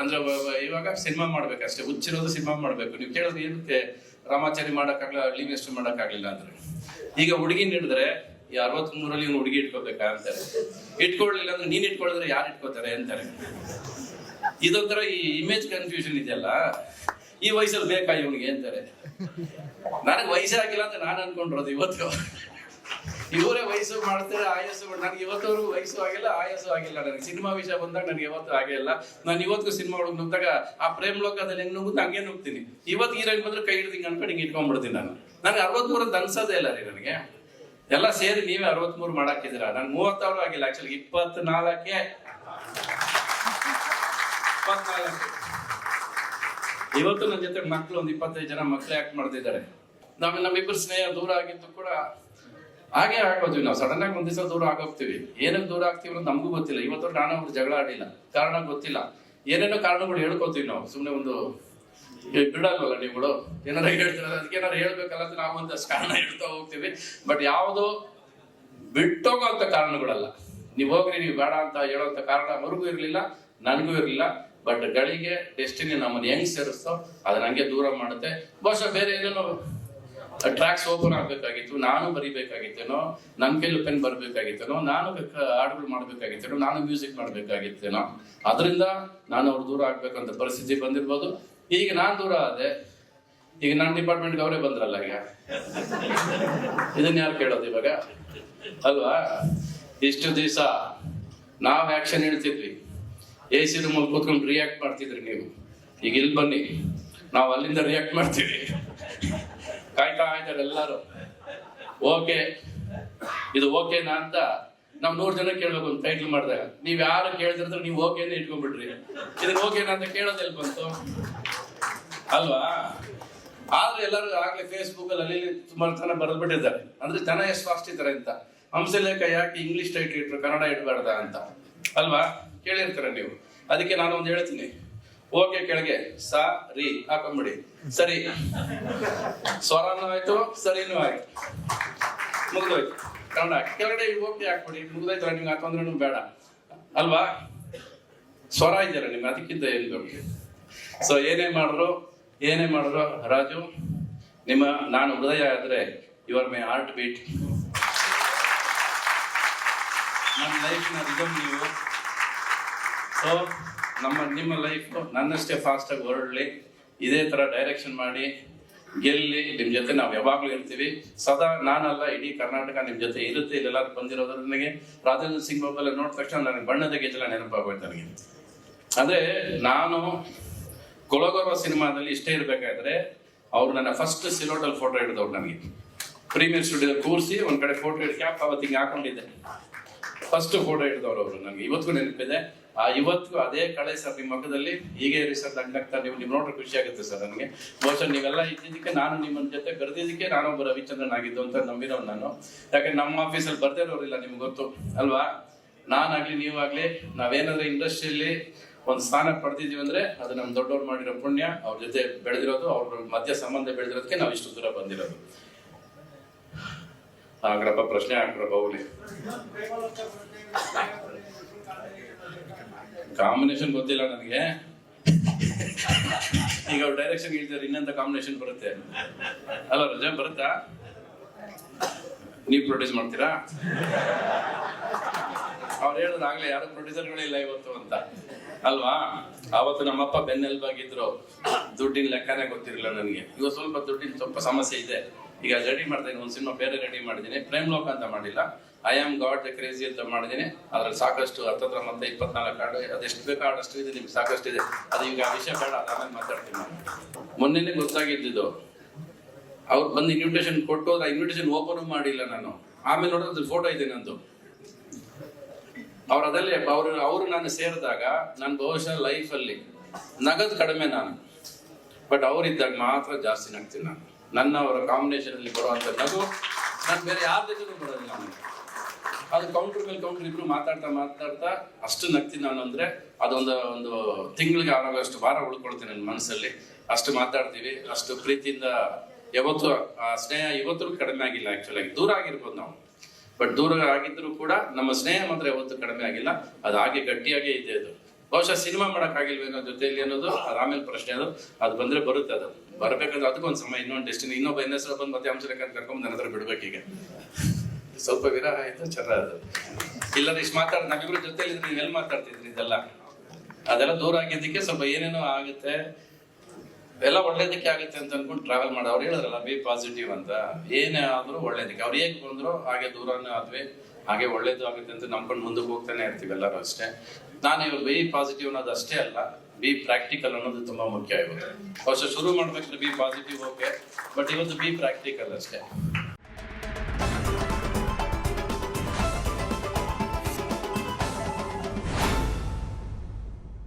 ಅಂದ್ರೆ ಇವಾಗ cinema ಮಾಡ್ಬೇಕಷ್ಟೇ, ಹುಚ್ಚಿರೋದು cinema ಮಾಡ್ಬೇಕು. ನೀವು ಕೇಳೋದು ಏನಕ್ಕೆ ರಾಮಾಚಾರಿ ಮಾಡಕ್ಕಾಗಲ್ಲ ಲೀವ್ ಎಷ್ಟು ಮಾಡೋಕ್ಕಾಗಲಿಲ್ಲ ಅಂದ್ರೆ? ಈಗ ಹುಡುಗಿ ಹಿಡಿದ್ರೆ ಈ ಅರವತ್ ಮೂರಲ್ಲಿ ಇವ್ನು ಹುಡುಗಿ ಇಟ್ಕೋಬೇಕಾ ಅಂತಾರೆ. ಇಟ್ಕೊಳ್ಳಿಲ್ಲ ಅಂದ್ರೆ ನೀನ್ ಇಟ್ಕೊಳಿದ್ರೆ ಯಾರು ಇಟ್ಕೋತಾರೆ ಅಂತಾರೆ. ಇದೊಂಥರ ಈ ಇಮೇಜ್ ಕನ್ಫ್ಯೂಷನ್ ಇದೆಯಲ್ಲ? ಈ ವಯಸ್ಸಲ್ಲಿ ಬೇಕಾ ಇವನಿಗೆ ಅಂತಾರೆ. ನನಗೆ ವಯಸ್ಸಾಗಿಲ್ಲ ಅಂತ ನಾನು ಅನ್ಕೊಂಡಿರೋದು ಇವತ್ತು. ಇವರೇ ವಯಸ್ಸು ಮಾಡ್ತಾರೆ, ಆಯಾಸ ನನಗೆ ಇವತ್ತವರೆಗೂ ವಯಸ್ಸು ಆಗಿಲ್ಲ ಆಯಾಸು ಆಗಿಲ್ಲ ನನಗೆ. ಸಿನಿಮಾ ವಿಷಯ ಬಂದಾಗ ನನಗೆ ಯಾವತ್ತೂ ಆಗೇ ಇಲ್ಲ. ನಾನು ಇವತ್ತಿಗೂ ಸಿನಿಮಾ ಒಳಗೆ ನುಗ್ದಾಗ ಆ ಪ್ರೇಮ್ ಲೋಕದಲ್ಲಿ ಹೆಂಗ್ ನುಗ್ಗುತ್ತೆ ಹಂಗೆ ನುಗ್ತೀನಿ. ಇವತ್ತು ಹೀರೋಯಿನ್ ಬಂದ್ರೆ ಕೈ ಹಿಡ್ದಿಂಗ್ ಅನ್ಕೊಂಡು ಹಿಂಗೆ ಇಟ್ಕೊಂಡ್ಬಿಡ್ತೀನಿ ನಾನು. ನನಗೆ ಅರವತ್ಮೂರಂತ ಅನ್ಸೋದೇ ಇಲ್ಲ ರೀ ನನಗೆ. ಎಲ್ಲ ಸೇರಿ ನೀವೇ ಅರವತ್ಮೂರು ಮಾಡಾಕಿದ್ದೀರಾ? ನಾನು ಮೂವತ್ತಾರು ಆಗಿಲ್ಲ ಆಕ್ಚುಲಿ ಇಪ್ಪತ್ನಾಲ್ಕೇ. ಇಪ್ಪತ್ನಾಲ್ಕು. ಇವತ್ತು ನನ್ನ ಜೊತೆ ಮಕ್ಕಳು ಒಂದು ಇಪ್ಪತ್ತೈದು ಜನ ಮಕ್ಕಳು ಆಕ್ಟ್ ಮಾಡ್ತಿದ್ದಾರೆ. ನಮ್ಮ ನಮ್ಮಿಬ್ಬರು ಸ್ನೇಹ ದೂರ ಆಗಿತ್ತು ಕೂಡ ಹಾಗೆ ಆಗೋದ್ವಿ ನಾವು ಸಡನ್ ಆಗಿ ಒಂದ್ ದೂರ ಆಗೋಗ್ತೀವಿ. ಏನಕ್ಕೆ ದೂರ ಆಗ್ತೀವಿ ನಮಗೂ ಗೊತ್ತಿಲ್ಲ. ಇವತ್ತು ನಾನು ಅವ್ರು ಜಗಳ ಆಡಿಲ್ಲ. ಕಾರಣ ಗೊತ್ತಿಲ್ಲ. ಏನೇನೋ ಕಾರಣಗಳು ಹೇಳ್ಕೊತೀವಿ ನಾವು. ಸುಮ್ಮನೆ ಒಂದು ಬಿಡಲ್ವಲ್ಲ ನೀವುಗಳು? ಏನಾರ ಹೇಳ್ತೀರ ಅದಕ್ಕೆ ಏನಾರ ಹೇಳ್ಬೇಕಲ್ಲ ಅಂತ ನಾವು ಒಂದಷ್ಟು ಕಾರಣ ಹೇಳ್ತಾ ಹೋಗ್ತೀವಿ. ಬಟ್ ಯಾವುದು ಬಿಟ್ಟೋಗೋ ಅಂತ ಕಾರಣಗಳಲ್ಲ. ನೀವು ಹೋಗ್ರಿ, ನೀವು ಬೇಡ ಅಂತ ಹೇಳೋಂಥ ಕಾರಣ ಅವ್ರಿಗೂ ಇರಲಿಲ್ಲ, ನನಗೂ ಇರಲಿಲ್ಲ. ಬಟ್ ಗಳಿಗೆ ಡೆಸ್ಟಿನಿ ನಮ್ಮನ್ನು ಹೆಂಗ್ ಸೇರಿಸ್ತೋ, ಅದು ನಂಗೆ ದೂರ ಮಾಡುತ್ತೆ. ಬಹುಶಃ ಬೇರೆ ಏನೇನೋ ಟ್ರ್ಯಾಕ್ಸ್ ಓಪನ್ ಆಗ್ಬೇಕಾಗಿತ್ತು, ನಾನು ಬರಿಬೇಕಾಗಿತ್ತೇನೋ ನನ್ನ ಕೈಲಿ ಪೆನ್ ಬರ್ಬೇಕಾಗಿತ್ತೇನೋ, ನಾನು ಹಾಡುಗಳು ಮಾಡ್ಬೇಕಾಗಿತ್ತೇನೋ, ನಾನು ಮ್ಯೂಸಿಕ್ ಮಾಡ್ಬೇಕಾಗಿತ್ತೇನೋ ಅದರಿಂದ ನಾನು ಅವ್ರು ದೂರ ಆಗ್ಬೇಕಂತ ಪರಿಸ್ಥಿತಿ ಬಂದಿರ್ಬೋದು. ಈಗ ನಾನು ದೂರ ಆದೆ, ಈಗ ನನ್ನ ಡಿಪಾರ್ಟ್ಮೆಂಟ್ಗೆ ಅವರೇ ಬಂದ್ರಲ್ಲ ಈಗ. ಇದನ್ನ ಯಾರು ಕೇಳೋದು ಇವಾಗ? ಅಲ್ವಾ? ಇಷ್ಟು ದಿವಸ ನಾವು ಆಕ್ಷನ್ ಹೇಳ್ತಿದ್ವಿ. ಎ ಸಿ ರೂಮಲ್ಲಿ ಕೂತ್ಕೊಂಡು ರಿಯಾಕ್ಟ್ ಮಾಡ್ತಿದ್ರಿ ನೀವು. ಈಗ ಇಲ್ಲಿ ಬನ್ನಿ. ನಾವು ಅಲ್ಲಿಂದ ರಿಯಾಕ್ಟ್ ಮಾಡ್ತೀವಿ. ಕಾಯ್ತಾ ಇದ್ದಾರೆ ಎಲ್ಲರೂ. ಓಕೆ. ಇದು ಓಕೆನಾ ಅಂತ ನಾವು ನೂರ್ ಜನ ಕೇಳ್ಬೇಕು ಒಂದು ಟೈಟ್ಲ್ ಮಾಡಿದಾಗ. ನೀವ್ ಯಾರು ಕೇಳ್ತಿರ್ತಾರೆ ನೀವು ಓಕೆನೇ ಇಟ್ಕೊಂಡ್ಬಿಡ್ರಿ. ಇದನ್ನ ಓಕೆನಾ ಅಂತ ಕೇಳೋದೆಲ್ಲಿ ಬಂತು? ಅಲ್ವಾ? ಆದ್ರೆ ಎಲ್ಲರೂ ಆಗ್ಲೇ ಫೇಸ್ಬುಕ್ ಅಲ್ಲಿ ಅಲ್ಲಿ ಸುಮಾರು ಜನ ಬರೆದ್ಬಿಟ್ಟಿದ್ದಾರೆ. ಅಂದ್ರೆ ಜನ ಎಷ್ಟು ಫಾಸ್ಟ್ ಇದಾರೆ ಅಂತ. ಹಂಸಲೇಖ ಯಾಕೆ ಇಂಗ್ಲಿಷ್ ಟೈಟ್ ಇಟ್ರು ಕನ್ನಡ ಇಡಬಾರ್ದ ಅಂತ. ಅಲ್ವಾ? ಕೇಳಿರ್ತಾರೆ ನೀವು. ಅದಕ್ಕೆ ನಾನು ಒಂದು ಹೇಳ್ತೀನಿ. ಓಕೆ ಕೆಳಗೆ. ಸ ರಿ ಹಾಕೊಂಬಿಡಿ ಸರಿ. ಸ್ವರನೂ ಆಯ್ತು, ಸರಿನೂ ಆಯ್ತು. ಮುಗ್ದೋಯ್ತು. ಕನ್ನಡ. ಕೆಳಗಡೆ ಓಕೆ ಹಾಕ್ಬಿಡಿ. ಮುಗ್ದೋಯ್ತು ನಿಮ್ಗೆ ಹಾಕೊಂಡ್ರೂ ಬೇಡ. ಅಲ್ವಾ? ಸ್ವರ ಇದೆಯಲ್ಲ ನಿಮ್ಗೆ, ಅದಕ್ಕಿಂತ ಏನು ಬೇಕು ಸೊ ಏನೇ ಮಾಡಿದ್ರು ಏನೇ ಮಾಡಿದ್ರು, ರಾಜು, ನಿಮ್ಮ, ನಾನು ಹೃದಯ ಆದ್ರೆ ಯುವರ್ ಮೈ ಹಾರ್ಟ್ ಬೀಟ್ ನನ್ನ ಲೈಫಿನ ರಿದಮ್ ನೀವು. ಸೊ ನಮ್ಮ, ನಿಮ್ಮ ಲೈಫ್ ನನ್ನಷ್ಟೇ ಫಾಸ್ಟ್ ಆಗಿ ಹೊರಡಲಿ. ಇದೇ ತರ ಡೈರೆಕ್ಷನ್ ಮಾಡಿ, ಗೆಲ್ಲಿ, ನಿಮ್ ಜೊತೆ ನಾವು ಯಾವಾಗ್ಲೂ ಇರ್ತೀವಿ. ಸದಾ ನಾನಲ್ಲ, ಇಡೀ ಕರ್ನಾಟಕ ನಿಮ್ ಜೊತೆ ಇರುತ್ತೆ, ಇಲ್ಲೆಲ್ಲ ಬಂದಿರೋದ್ರ ನನಗೆ. ರಾಜೇಂದ್ರ ಸಿಂಗ್ ಬಾಬು ನೋಡಿದ ತಕ್ಷಣ ನನಗೆ ಬಣ್ಣದ ಗೆಜಲ ನೆನಪಾಗೋಯ್ತು ನನಗೆ. ಅಂದ್ರೆ ನಾನು ಕೊಲಗೊರೋ ಸಿನಿಮಾದಲ್ಲಿ ಇಷ್ಟೇ ಇರಬೇಕಾದ್ರೆ, ಅವ್ರು ನನ್ನ ಫಸ್ಟ್ ಸಿಲೋಟಲ್ ಫೋಟೋ ಹಿಡಿದವ್ರು ನನಗೆ. ಪ್ರೀಮಿಯರ್ ಸ್ಟುಡಿಯೋ ಕೂರಿಸಿ, ಒಂದ್ ಕಡೆ ಫೋಟೋ ಹಿಡಿದು, ಕ್ಯಾಪ್ ಅವತ್ತು ಹಾಕೊಂಡಿದ್ದೆ. ಫಸ್ಟ್ ಫೋಟೋ ಹಿಡಿದವ್ರು ಅವರು ನನಗೆ. ಇವತ್ತಿಗೂ ನೆನಪಿದೆ. ಆ ಇವತ್ತಿಗೂ ಅದೇ ಕಳೆ ಸರ್ ನಿಮ್ಮ ಮಗದಲ್ಲಿ ಹೀಗೆ ಇರಿ ಸರ್ ನೀವು ನಿಮ್ ನೋಡ್ರೆ ಖುಷಿ ಆಗುತ್ತೆ ಸರ್ ನನಗೆ. ಬಹುಶಃ ನೀವೆಲ್ಲ ಇದ್ದಿದ್ದಕ್ಕೆ ನಾನು ನಿಮ್ಮ ಜೊತೆ ಕರೆದಿದ್ದಕ್ಕೆ ನಾನೊಬ್ಬ ರವಿಚಂದ್ರನ್ ಆಗಿದ್ದು ಅಂತ ನಂಬಿರೋ ನಾನು. ಯಾಕಂದ್ರೆ ನಮ್ಮ ಆಫೀಸಲ್ಲಿ ಬರ್ದೇ ಇರೋರಿಲ್ಲ ನಿಮ್ಗೆ ಗೊತ್ತು, ಅಲ್ವಾ? ನಾನಾಗ್ಲಿ ನೀವಾಗ್ಲಿ ನಾವೇನಾದ್ರೂ ಇಂಡಸ್ಟ್ರಿಯಲ್ಲಿ ಒಂದು ಸ್ಥಾನ ಪಡೆದಿದ್ದೀವಿ ಅಂದ್ರೆ ಅದು ನಮ್ಮ ದೊಡ್ಡವ್ರು ಮಾಡಿರೋ ಪುಣ್ಯ, ಅವ್ರ ಜೊತೆ ಬೆಳೆದಿರೋದು, ಅವ್ರ ಮಧ್ಯ ಸಂಬಂಧ ಬೆಳೆದಿರೋದಕ್ಕೆ ನಾವು ಇಷ್ಟು ದೂರ ಬಂದಿರೋದು. ಆಗ್ರಪ್ಪ ಪ್ರಶ್ನೆ ಹಾಕ್ರಪ್ಪ ಹೋಗ್ಲಿ ಕಾಂಬಿನೇಷನ್ ಗೊತ್ತಿಲ್ಲ ನನಗೆ. ಈಗ ಅವ್ರು ಡೈರೆಕ್ಷನ್ ಹೇಳ್ತಾರೆ, ಇನ್ನೆಂತ ಕಾಂಬಿನೇಷನ್ ಬರುತ್ತೆ? ಅಲ್ಲ ರಜಾ, ಬರುತ್ತಾ? ನೀವು ಪ್ರೊಡ್ಯೂಸ್ ಮಾಡ್ತೀರಾ? ಅವ್ರು ಹೇಳಿದ್ರು ಆಗ್ಲೇ, ಯಾರು ಪ್ರೊಡ್ಯೂಸರ್ಗಳಿಲ್ಲ ಇವತ್ತು ಅಂತ. ಅಲ್ವಾ? ಅವತ್ತು ನಮ್ಮಪ್ಪ ಬೆನ್ನೆಲ್ಬಾಗಿದ್ರು. ದುಡ್ಡಿನ ಲೆಕ್ಕನೇ ಗೊತ್ತಿರಲಿಲ್ಲ ನನಗೆ. ಇವತ್ತು ಸ್ವಲ್ಪ ದುಡ್ಡಿನ ಸ್ವಲ್ಪ ಸಮಸ್ಯೆ ಇದೆ. ಈಗ ರೆಡಿ ಮಾಡ್ತಾ ಒಂದು ಸಿನಿಮಾ ಬೇರೆ ರೆಡಿ ಮಾಡಿದ್ದೀನಿ. ಪ್ರೇಮ್ ಲೋಕ ಅಂತ ಮಾಡಿಲ್ಲ. I am god the crazy ಅಂತ ಮಾಡಿದ್ದೀನಿ. ಅದ್ರಲ್ಲಿ ಸಾಕಷ್ಟು ಹತ್ತತ್ರ ಮತ್ತೆ ಇಪ್ಪತ್ನಾಲ್ಕು ಹಾಡು ಅದೆಷ್ಟು ಬೇಕು ಹಾಡಷ್ಟು ಇದೆ, ನಿಮ್ಗೆ ಸಾಕಷ್ಟು ಇದೆ. ಅದು ಈಗ ಆ ವಿಷಯ ಬೇಡ ಅದಾದ್ಮೇಲೆ ಮಾತಾಡ್ತೀನಿ ನಾನು. ಮೊನ್ನೆನೇ ಗೊತ್ತಾಗಿದ್ದು ಅವ್ರು ಬಂದು ಇನ್ವಿಟೇಷನ್ ಕೊಟ್ಟು ಆ ಇನ್ವಿಟೇಷನ್ ಓಪನ್ ಮಾಡಿಲ್ಲ ನಾನು. ಆಮೇಲೆ ನೋಡಿದ್ರೆ ಫೋಟೋ ಇದೆ ನಂದು. ಅವ್ರು ಅದಲ್ಲೇ, ಅವ್ರು, ಅವರು ನಾನು ಸೇರಿದಾಗ ನಾನು ಬಹುಶಃ ಲೈಫಲ್ಲಿ ನಗದು ಕಡಿಮೆ ನಾನು. ಬಟ್ ಅವರಿದ್ದಾಗ ಮಾತ್ರ ಜಾಸ್ತಿ ನಗ್ತೀನಿ ನಾನು. ನನ್ನ ಅವರ ಕಾಂಬಿನೇಷನ್ ಅಲ್ಲಿ ಬರುವಂತ ನಗು. ನಾನು ಬೇರೆ ಯಾರ ಜೊತೆನೂ ಬರೋದಿಲ್ಲ. ಅದು ಕೌಂಟರ್ ಮೇಲೆ ಕೌಂಟರ್ ಇಬ್ರು ಮಾತಾಡ್ತಾ ಮಾತಾಡ್ತಾ ಅಷ್ಟು ನಗ್ತೀನಿ ನಾನು ಅಂದ್ರೆ ಅದೊಂದು ಒಂದು ತಿಂಗಳಿಗೆ ಆಗೋಷ್ಟು ವಾರ ಉಳ್ಕೊಳ್ತೀನಿ ನನ್ನ ಮನಸ್ಸಲ್ಲಿ. ಅಷ್ಟು ಮಾತಾಡ್ತೀವಿ, ಅಷ್ಟು ಪ್ರೀತಿಯಿಂದ ಯಾವತ್ತು ಆ ಸ್ನೇಹ ಇವತ್ತು ಕಡಿಮೆ ಆಗಿಲ್ಲ ಆಕ್ಚುಲಿ ದೂರ ಆಗಿರ್ಬೋದು ನಾವು. ಬಟ್ ದೂರ ಆಗಿದ್ರು ಕೂಡ ನಮ್ಮ ಸ್ನೇಹ ಮಾತ್ರ ಯಾವತ್ತೂ ಕಡಿಮೆ ಆಗಿಲ್ಲ. ಅದು ಹಾಗೆ ಗಟ್ಟಿಯಾಗೇ ಇದೆ ಅದು. ಬಹುಶಃ ಸಿನಿಮಾ ಮಾಡೋಕ್ಕಾಗಿಲ್ವೇನೋ ಜೊತೆಯಲ್ಲಿ ಅನ್ನೋದು ಆಮೇಲೆ ಪ್ರಶ್ನೆ ಅದು. ಅದು ಬಂದ್ರೆ ಬರುತ್ತೆ ಅದು. ಬರ್ಬೇಕಂದ್ರೆ ಅದಕ್ಕೊಂದು ಸಮಯ, ಇನ್ನೊಂದು ಡೆಸ್ಟಿನಿ ಇನ್ನೊಬ್ಬ ಎನ್ ಎಸ್ ಬಂದು ಮತ್ತೆ ಅಂಶರೇಖನ್ ಕರ್ಕೊಂಡ್ ನನ್ನ ಹತ್ರ ಬಿಡ್ಬೇಕೀಗ ಸ್ವಲ್ಪ ವಿರಹ ಆಯ್ತು ಚರ ಅದು ಇಲ್ಲದ್ರೆ ಇಷ್ಟು ಮಾತಾಡ್ ನಾವಿಬ್ರು ಜೊತೆಲಿ ನೀವು ಎಲ್ಲಿ ಮಾತಾಡ್ತಿದ್ರಿ ಇದೆಲ್ಲ? ಅದೆಲ್ಲ ದೂರ ಆಗಿದ್ದಕ್ಕೆ ಸ್ವಲ್ಪ ಏನೇನೋ ಆಗುತ್ತೆ. ಎಲ್ಲ ಒಳ್ಳೇದಕ್ಕೆ ಆಗುತ್ತೆ ಅಂತ ಅನ್ಕೊಂಡು ಟ್ರಾವೆಲ್ ಮಾಡಿ. ಅವ್ರು ಹೇಳಿದ್ರಲ್ಲ ಬಿ ಪಾಸಿಟಿವ್ ಅಂತ. ಏನೇ ಆದ್ರೂ ಒಳ್ಳೇದಕ್ಕೆ. ಅವ್ರು ಹೇಗೆ ಬಂದ್ರು, ಹಾಗೆ ದೂರನೇ ಆದ್ವಿ. ಹಾಗೆ ಒಳ್ಳೇದು ಆಗುತ್ತೆ ಅಂತ ನಂಬ್ಕೊಂಡು ಮುಂದೆ ಹೋಗ್ತಾನೆ ಇರ್ತೀವಿ ಎಲ್ಲರೂ ಅಷ್ಟೇ. ನಾನು ಇವಾಗ ಬಿ ಪಾಸಿಟಿವ್ ಅನ್ನೋದು ಅಷ್ಟೇ ಅಲ್ಲ, ಬಿ ಪ್ರಾಕ್ಟಿಕಲ್ ಅನ್ನೋದು ತುಂಬಾ ಮುಖ್ಯ ಇವತ್ತು ಹೊಸ ಶುರು ಮಾಡ್ಬೇಕಾದ್ರೆ ಬಿ ಪಾಸಿಟಿವ್ ಓಕೆ ಬಟ್ ಇವತ್ತು ಬಿ ಪ್ರಾಕ್ಟಿಕಲ್ ಅಷ್ಟೇ.